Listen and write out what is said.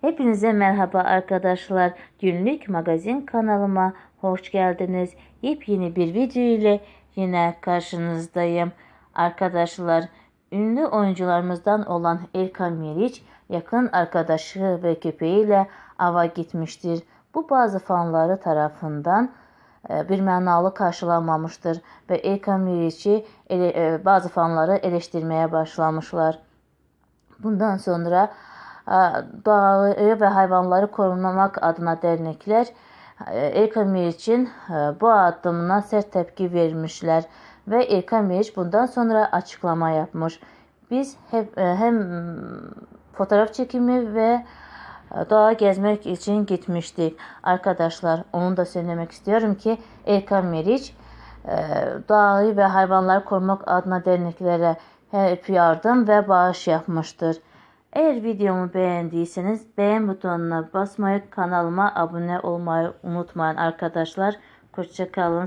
Hepinize merhaba arkadaşlar. Günlük magazin kanalıma hoş geldiniz. Yepyeni bir video ile yine karşınızdayım. Arkadaşlar ünlü oyuncularımızdan olan Erkan Meriç yakın arkadaşı ve köpeğiyle ava gitmiştir. Bu bazı fanları tarafından e, bir mənalı karşılanmamıştır ve Erkan Meriç'i ele- e, bazı fanları eleştirmeye başlamışlar. Bundan sonra doğayı ve hayvanları korumak adına dernekler Erkan Meriç'in bu adımına sert tepki vermişler ve Erkan Meriç bundan sonra açıklama yapmış. Biz hep hem fotoğraf çekimi ve doğa gezmek için gitmiştik. Arkadaşlar onu da söylemek istiyorum ki Erkan Meriç doğayı ve hayvanları korumak adına derneklere hep yardım ve bağış yapmıştır. Eğer videomu beğendiyseniz beğen butonuna basmayı, kanalıma abone olmayı unutmayın arkadaşlar. Hoşçakalın.